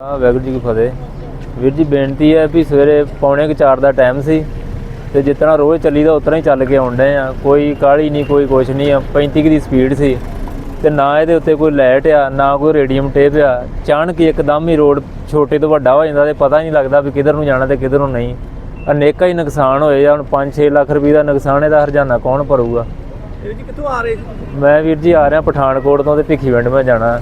ਆ ਵਾਹਿਗੁਰੂ ਜੀ ਕੀ ਫਤਿਹ। ਵੀਰ ਜੀ ਬੇਨਤੀ ਹੈ ਵੀ ਸਵੇਰੇ ਪੌਣੇ ਕੁ ਚਾਰ ਦਾ ਟਾਈਮ ਸੀ ਤੇ ਜਿਤਨਾ ਰੋਜ਼ ਚੱਲੀਦਾ ਉਤਨਾ ਹੀ ਚੱਲ ਕੇ ਆਉਂਦੇ ਆ ਕੋਈ ਕਾਹਲੀ ਨਹੀਂ ਕੋਈ ਕੁਛ ਨਹੀਂ ਆ। 35 ਕੁ ਦੀ ਸਪੀਡ ਸੀ ਤੇ ਨਾ ਇਹਦੇ ਉੱਤੇ ਕੋਈ ਲਾਈਟ ਆ ਨਾ ਕੋਈ ਰੇਡੀਅਮ ਟੇਪ ਆ। ਅਚਾਨਕ ਹੀ ਇੱਕਦਮ ਹੀ ਰੋਡ ਛੋਟੇ ਤੋਂ ਵੱਡਾ ਹੋ ਜਾਂਦਾ ਤੇ ਪਤਾ ਨਹੀਂ ਲੱਗਦਾ ਵੀ ਕਿੱਧਰ ਨੂੰ ਜਾਣਾ ਤੇ ਕਿੱਧਰ ਨੂੰ ਨਹੀਂ। ਅਨੇਕਾਂ ਹੀ ਨੁਕਸਾਨ ਹੋਏ ਆ। ਹੁਣ 5-6 ਲੱਖ ਰੁਪਏ ਦਾ ਨੁਕਸਾਨ ਇਹਦਾ ਹਰਜਾਨਾ ਕੌਣ ਭਰੂਗਾ? ਇਹ ਜੀ ਕਿੱਥੋਂ ਆ ਰਹੇ ਮੈਂ ਵੀਰ ਜੀ ਆ ਰਿਹਾ ਪਠਾਨਕੋਟ ਤੋਂ ਤੇ ਭਿੱਖੀਵਿੰਡ ਮੈਂ ਜਾਣਾ।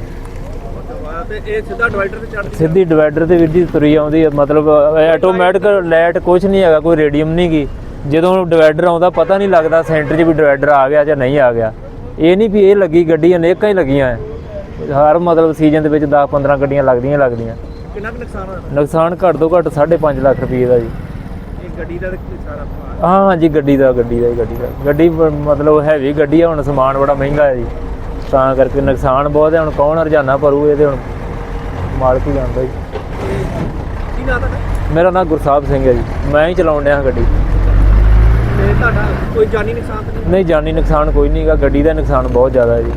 ਤੇ ਇਹ ਸਿੱਧਾ ਡਿਵਾਈਡਰ ਤੇ ਚੜ੍ਹਦੀ ਸਿੱਧੀ ਡਿਵਾਈਡਰ ਤੇ ਵੀਰ ਜੀ ਤੁਰੀ ਆਉਂਦੀ ਹੈ ਮਤਲਬ ਆਟੋਮੈਟਿਕ ਲਾਈਟ ਕੁਝ ਨਹੀਂ ਹੈਗਾ ਕੋਈ ਰੇਡੀਅਮ ਨਹੀਂ ਗੀ। ਜਦੋਂ ਡਿਵਾਈਡਰ ਆਉਂਦਾ ਪਤਾ ਨਹੀਂ ਲੱਗਦਾ ਸੈਂਟਰ 'ਚ ਵੀ ਡਿਵਾਈਡਰ ਆ ਗਿਆ ਜਾਂ ਨਹੀਂ ਆ ਗਿਆ। ਇਹ ਨਹੀਂ ਵੀ ਇਹ ਲੱਗੀ ਗੱਡੀ ਅਨੇਕਾਂ ਹੀ ਲੱਗੀਆਂ ਹੈ ਹਰ ਮਤਲਬ ਸੀਜ਼ਨ ਦੇ ਵਿੱਚ 10 15 ਗੱਡੀਆਂ ਲੱਗਦੀਆਂ ਹੀ ਲੱਗਦੀਆਂ। ਕਿੰਨਾ ਕੁ ਨੁਕਸਾਨ ਹੋਇਆ? ਨੁਕਸਾਨ ਘੱਟ ਤੋਂ ਘੱਟ 5.5 ਲੱਖ ਰੁਪਏ ਦਾ ਜੀ। ਇਹ ਗੱਡੀ ਦਾ ਸਾਰਾ ਹਾਂ ਹਾਂ ਜੀ ਗੱਡੀ ਦਾ ਗੱਡੀ ਦਾ ਜੀ, ਗੱਡੀ ਦਾ। ਗੱਡੀ ਮਤਲਬ ਹੈਵੀ ਗੱਡੀ ਆ ਹੁਣ ਸਮਾਨ ਬੜਾ ਮਹਿੰਗਾ ਹੈ ਜੀ। ਤਾਂ ਕਰਕੇ ਨੁਕਸਾਨ ਬਹੁਤ ਹੈ ਹੁਣ ਕੌਣ ਹਰਜਾਨਾ ਭਰੂ ਇਹਦੇ ਹੁਣ ਮਾਲਕ ਹੀ ਜਾਣਦਾ ਜੀ। ਕੀ ਨਾਂ ਤੁਹਾਡਾ? ਮੇਰਾ ਨਾਮ ਗੁਰਸਾਹਿਬ ਸਿੰਘ ਹੈ ਜੀ। ਮੈਂ ਹੀ ਚਲਾਉਣ ਡਿਆ ਗੱਡੀ। ਤੇ ਤੁਹਾਡਾ ਕੋਈ ਜਾਨੀ ਨੁਕਸਾਨ ਤਾਂ ਨਹੀਂ? ਨਹੀਂ ਜਾਨੀ ਨੁਕਸਾਨ ਕੋਈ ਨਹੀਂਗਾ ਗੱਡੀ ਦਾ ਨੁਕਸਾਨ ਬਹੁਤ ਜ਼ਿਆਦਾ ਹੈ ਜੀ।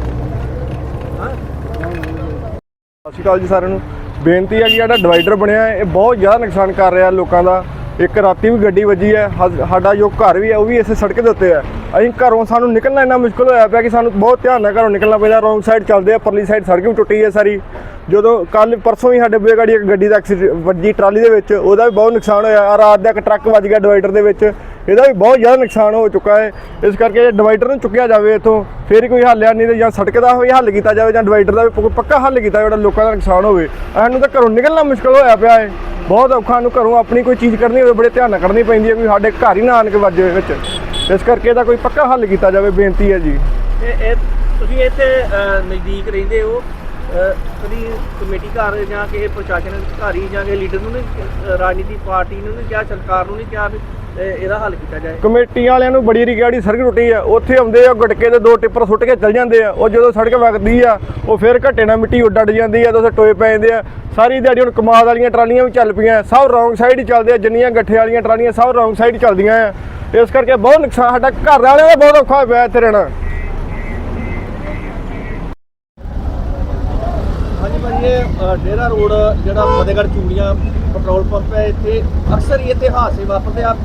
ਹਾਂ। ਸਤਿ ਸ਼੍ਰੀ ਅਕਾਲ ਜੀ ਸਾਰਿਆਂ ਨੂੰ। ਬੇਨਤੀ ਹੈ ਕਿ ਜਿਹੜਾ ਡਿਵਾਈਡਰ ਬਣਿਆ ਹੈ। ਇਹ ਬਹੁਤ ਜ਼ਿਆਦਾ ਨੁਕਸਾਨ ਕਰ ਰਿਹਾ ਲੋਕਾਂ ਦਾ। ਇੱਕ ਰਾਤੀ ਵੀ ਗੱਡੀ ਵੱਜੀ ਹੈ। ਹਾ- ਸਾਡਾ ਜੋ ਘਰ ਵੀ ਹੈ ਉਹ ਵੀ ਇਸੇ ਸੜਕ ਦੇ ਉੱਤੇ ਹੈ। ਅਸੀਂ ਘਰੋਂ ਸਾਨੂੰ ਨਿਕਲਣਾ ਇੰਨਾ ਮੁਸ਼ਕਲ ਹੋਇਆ ਪਿਆ ਕਿ ਸਾਨੂੰ ਬਹੁਤ ਧਿਆਨ ਨਾਲ ਘਰੋਂ ਨਿਕਲਣਾ ਪੈਂਦਾ। ਰੋਂਗ ਸਾਈਡ ਚੱਲਦੇ ਆ ਪਰਲੀ ਸਾਈਡ ਸੜਕ ਵੀ ਟੁੱਟੀ ਹੈ ਸਾਰੀ। ਜਦੋਂ ਕੱਲ ਪਰਸੋਂ ਹੀ ਸਾਡੇ ਬੂਹੇ ਗਾੜੀ ਇੱਕ ਗੱਡੀ ਦਾ ਐਕਸੀਡੈਂਟ ਵੱਜੀ ਟਰਾਲੀ ਦੇ ਵਿੱਚ, ਉਹਦਾ ਵੀ ਬਹੁਤ ਨੁਕਸਾਨ ਹੋਇਆ ਆਹ ਰਾਤ ਦਾ ਇੱਕ ਟਰੱਕ ਵੱਜ ਗਿਆ ਡਿਵਾਈਡਰ ਦੇ ਵਿੱਚ, ਇਹਦਾ ਵੀ ਬਹੁਤ ਜ਼ਿਆਦਾ ਨੁਕਸਾਨ ਹੋ ਚੁੱਕਾ ਹੈ। ਇਸ ਕਰਕੇ ਡਿਵਾਈਡਰ ਨੂੰ ਚੁੱਕਿਆ ਜਾਵੇ ਇੱਥੋਂ, ਫਿਰ ਹੀ ਕੋਈ ਹੱਲ ਆ ਨਹੀਂ ਤੇ ਜਾਂ ਸੜਕ ਦਾ ਹੋਵੇ ਹੱਲ ਕੀਤਾ ਜਾਵੇ ਜਾਂ ਡਿਵਾਈਡਰ ਦਾ ਵੀ ਪੱਕਾ ਹੱਲ ਕੀਤਾ ਜਿਹੜਾ ਲੋਕਾਂ ਦਾ ਨੁਕਸਾਨ ਹੋਵੇ। ਸਾਨੂੰ ਤਾਂ ਘਰੋਂ ਨਿਕਲਣਾ ਮੁਸ਼ਕਲ ਹੋਇਆ ਪਿਆ ਹੈ। ਬਹੁਤ ਔਖਾ ਨੂੰ ਘਰੋਂ ਆਪਣੀ ਕੋਈ ਚੀਜ਼ ਕਰਨੀ ਹੋਵੇ, ਬੜੇ ਧਿਆਨ ਨਾਲ ਕਰਨੀ ਪੈਂਦੀ ਹੈ ਵੀ ਸਾਡੇ ਘਰ ਹੀ ਨਾ ਆਣ ਕੇ ਵੱਜੇ ਵਿੱਚ। ਇਸ ਕਰਕੇ ਇਹਦਾ ਕੋਈ ਪੱਕਾ ਹੱਲ ਕੀਤਾ ਜਾਵੇ, ਬੇਨਤੀ ਹੈ ਜੀ। ਇਹ ਤੁਸੀਂ ਇੱਥੇ ਨਜ਼ਦੀਕ ਰਹਿੰਦੇ ਹੋ ਕਦੀ ਕਮੇਟੀ ਘਰ ਜਾਂ ਕਿਸੇ ਪ੍ਰਸ਼ਾਸਨ ਅਧਿਕਾਰੀ ਜਾਂ ਕਿਸੇ ਲੀਡਰ ਨੂੰ ਨਹੀਂ ਰਾਜਨੀਤੀ ਪਾਰਟੀ ਨੂੰ ਨਹੀਂ ਕਿਹਾ, ਸਰਕਾਰ ਨੂੰ ਨਹੀਂ ਕਿਹਾ ਵੀ ਇਹਦਾ ਹੱਲ ਕੀਤਾ ਜਾਏ। ਕਮੇਟੀ ਵਾਲਿਆਂ ਨੂੰ ਬੜੀ ਰਿਗਾੜੀ ਸੜਕ ਟੁੱਟੀ ਆ। ਉੱਥੇ ਆਉਂਦੇ ਆ, ਗਟਕੇ ਦੇ ਦੋ ਟਿੱਪਰ ਸੁੱਟ ਕੇ ਚੱਲ ਜਾਂਦੇ ਆ। ਉਹ ਜਦੋਂ ਸੜਕ ਵਗਦੀ ਆ, ਉਹ ਫਿਰ ਘੱਟੇ ਨਾਲ ਮਿੱਟੀ ਉੱਡ ਅੱਡ ਜਾਂਦੀ ਆ ਤੇ ਉੱਥੇ ਟੋਏ ਪੈ ਜਾਂਦੇ ਆ। ਸਾਰੀ ਦਿਹਾੜੀ ਹੁਣ ਕਮਾਦ ਵਾਲੀਆਂ ਟਰਾਲੀਆਂ ਵੀ ਚੱਲ ਪਈਆਂ। ਸਭ ਰੌਂਗ ਸਾਈਡ ਹੀ ਚੱਲਦੇ ਆ, ਜਿੰਨੀਆਂ ਗੱਠੇ ਵਾਲੀਆਂ ਟਰਾਲੀਆਂ ਸਭ ਰੌਂਗ ਸਾਈਡ ਚੱਲਦੀਆਂ ਆ। ਇਸ ਕਰਕੇ ਬਹੁਤ ਨੁਕਸਾਨ, ਸਾਡਾ ਘਰ ਵਾਲਿਆਂ ਦਾ ਬਹੁਤ ਔਖਾ ਹੋਇਆ ਪਿਆ ਇੱਥੇ ਰਹਿਣਾ। ਡੇਰਾ ਰੋਡ, ਜਿਹੜਾ ਫਤਿਹਗੜ੍ਹ ਚੂੜੀਆਂ ਪੈਟਰੋਲ ਪੰਪ ਹੈ, ਇੱਥੇ ਅਕਸਰ ਹੀ ਇੱਥੇ ਹਾਦਸੇ ਵਾਪਰਦੇ ਆ।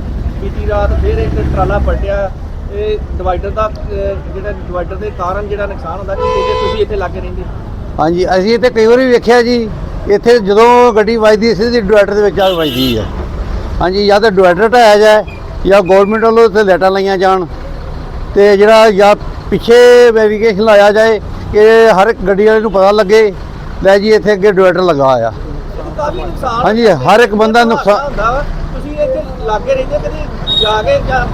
ਬੀਤੀ ਰਾਤ ਫਿਰ ਇੱਕ ਟਰਾਲਾ ਪਲਟਿਆ। ਇਹ ਡਿਵਾਈਡਰ ਦਾ ਜਿਹੜਾ ਡਿਵਾਈਡਰ ਦੇ ਕਾਰਨ ਜਿਹੜਾ ਨੁਕਸਾਨ ਹੁੰਦਾ ਕਿ ਤੁਸੀਂ ਇੱਥੇ ਲੱਗੇ ਰਹਿੰਦੇ ਹਾਂਜੀ, ਅਸੀਂ ਇੱਥੇ ਕਈ ਵਾਰੀ ਵੇਖਿਆ ਜੀ, ਇੱਥੇ ਜਦੋਂ ਗੱਡੀ ਵੱਜਦੀ ਸਿੱਧੀ ਡਿਵਾਈਡਰ ਦੇ ਵਿੱਚ ਆ ਵੱਜਦੀ ਹੈ। ਹਾਂਜੀ, ਜਾਂ ਤਾਂ ਡਿਵਾਈਡਰ ਢਾਇਆ ਜਾਏ, ਜਾਂ ਗਵਰਨਮੈਂਟ ਵੱਲੋਂ ਇੱਥੇ ਲਾਈਟਾਂ ਲਾਈਆਂ ਜਾਣ। ਤੇ ਜਿਹੜਾ ਜਾਂ ਪਿੱਛੇ ਵੈਰੀਫਿਕੇਸ਼ਨ ਲਾਇਆ ਜਾਏ, ਕਿ ਹਰ ਇੱਕ ਗੱਡੀ ਵਾਲੇ ਨੂੰ ਪਤਾ ਲੱਗੇ ਲੈ ਜੀ ਇੱਥੇ ਅੱਗੇ ਡਿਵਾਈਡਰ ਲੱਗਾ ਆ ਕਾਫੀ ਨੁਕਸਾਨ ਹਾਂਜੀ, ਹਰ ਇੱਕ ਬੰਦਾ ਨੁਕਸਾਨ-। ਤੁਸੀਂ ਇੱਥੇ ਲੱਗੇ ਰਹਿੰਦੇ ਕਦੀ ਜਾ ਕੇ ਜਾਂ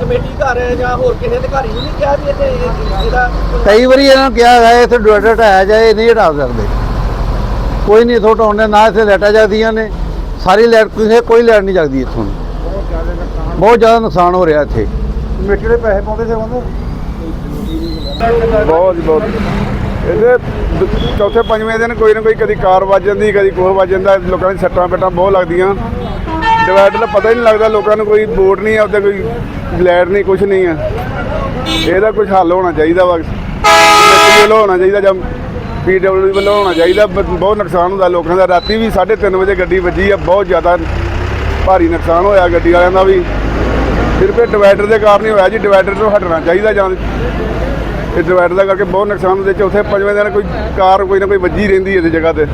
ਕਮੇਟੀ ਘਰ ਜਾਂ ਹੋਰ ਕਿਸੇ ਅਧਿਕਾਰੀ ਨੂੰ ਨਹੀਂ ਕਿਹਾ ਵੀ ਇੱਥੇ ਇਹ- ਇਹਦਾ ਕਈ ਵਾਰੀ ਇਹਨਾਂ ਨੂੰ ਕਿਹਾ ਹੈ ਇੱਥੇ ਡਿਵਾਈਡਰ ਢਾਇਆ ਜਾਏ ਨਹੀਂ ਹਟਾ ਸਕਦੇ। ਕੋਈ ਨਹੀਂ ਇੱਥੋਂ ਹਟਾਉਂਦੇ ਨਾ ਇੱਥੇ ਲਾਈਟਾਂ ਜਾਂਦੀਆਂ ਨੇ ਸਾਰੀ ਲਾਈਟ ਕਿਸੇ ਕੋਈ ਲਾਈਟ ਨਹੀਂ ਜਗਦੀ ਇੱਥੋਂ। ਬਹੁਤ ਜ਼ਿਆਦਾ ਨੁਕਸਾਨ ਹੋ ਰਿਹਾ ਇੱਥੇ। ਕਮੇਟੀ ਦੇ ਪੈਸੇ ਪਾਉਂਦੇ ਸੀ ਬਹੁਤ ਬਹੁਤ। ਇਹਦੇ ਚੌਥੇ ਪੰਜਵੇਂ ਦਿਨ ਕੋਈ ਨਾ ਕੋਈ ਕਦੀ ਕਾਰ ਵੱਜ ਜਾਂਦੀ, ਕਦੀ ਕੋਹ ਵੱਜ ਜਾਂਦਾ, ਲੋਕਾਂ ਦੀ ਸੱਟਾਂ ਪੇਟਾਂ ਬਹੁਤ ਲੱਗਦੀਆਂ। ਡਿਵਾਈਡਰ ਦਾ ਪਤਾ ਹੀ ਨਹੀਂ ਲੱਗਦਾ, ਲੋਕਾਂ ਨੂੰ ਕੋਈ ਬੋਰਡ ਨਹੀਂ ਆ ਉੱਤੇ ਕੋਈ ਲਾਈਟ ਨਹੀਂ ਕੁਝ ਨਹੀਂ ਆ। ਇਹਦਾ ਕੁਝ ਹੱਲ ਹੋਣਾ ਚਾਹੀਦਾ ਵਾ। ਵੱਲੋਂ ਹੋਣਾ ਚਾਹੀਦਾ ਜਾਂ ਪੀਡਬਲਯੂ ਵੱਲੋਂ ਹੋਣਾ ਚਾਹੀਦਾ, ਬ- ਬਹੁਤ ਨੁਕਸਾਨ ਹੁੰਦਾ ਲੋਕਾਂ ਦਾ। ਰਾਤੀ ਵੀ 3:30 ਵਜੇ ਗੱਡੀ ਵੱਜੀ ਆ, ਬਹੁਤ ਜ਼ਿਆਦਾ ਭਾਰੀ ਨੁਕਸਾਨ ਹੋਇਆ ਗੱਡੀ ਵਾਲਿਆਂ ਦਾ ਵੀ। ਸਿਰਫ ਇਹ ਡਿਵਾਈਡਰ ਦੇ ਕਾਰਨ ਹੀ ਹੋਇਆ ਜੀ, ਡਿਵਾਈਡਰ ਤੋਂ ਹਟਣਾ ਚਾਹੀਦਾ ਜਾਂ ਇਹ ਡਿਵਾਈਡਰ ਦਾ ਕਰਕੇ ਬਹੁਤ ਨੁਕਸਾਨ ਹੁੰਦੇ, ਚੌਥੇ, ਪੰਜਵੇਂ ਦਿਨ ਕੋਈ ਕਾਰ ਕੋਈ ਨਾ ਕੋਈ ਵੱਜੀ ਰਹਿੰਦੀ ਹੈ ਇਸ ਜਗ੍ਹਾ ਤੇ।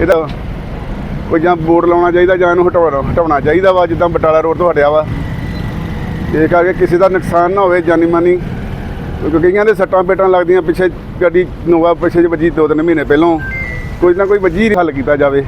ਇਹਦਾ ਕੋਈ ਜਾਂ ਬੋਰਡ ਲਾਉਣਾ ਚਾਹੀਦਾ ਜਾਂ ਇਹਨੂੰ ਹਟਾਉਣਾ ਹਟਾਉਣਾ ਚਾਹੀਦਾ ਵਾ, ਜਿੱਦਾਂ ਬਟਾਲਾ ਰੋਡ ਤੋਂ ਹਟਿਆ ਵਾ। ਇਹ ਕਰਕੇ ਕਿਸੇ ਦਾ ਨੁਕਸਾਨ ਨਾ ਹੋਵੇ, ਜਾਨੀ ਮਾਨੀ। ਕਿਉਂਕਿ ਕਈਆਂ ਦੇ ਸੱਟਾਂ ਪੇਟਾਂ ਲੱਗਦੀਆਂ, ਪਿੱਛੇ ਗੱਡੀ ਨੋਵਾ ਪਿੱਛੇ ਜਿਹੇ ਵੱਜੀ ਦੋ ਤਿੰਨ ਮਹੀਨੇ ਪਹਿਲਾਂ। ਕੋਈ ਨਾ ਕੋਈ ਵੱਜੀ ਹੱਲ ਕੀਤਾ ਜਾਵੇ।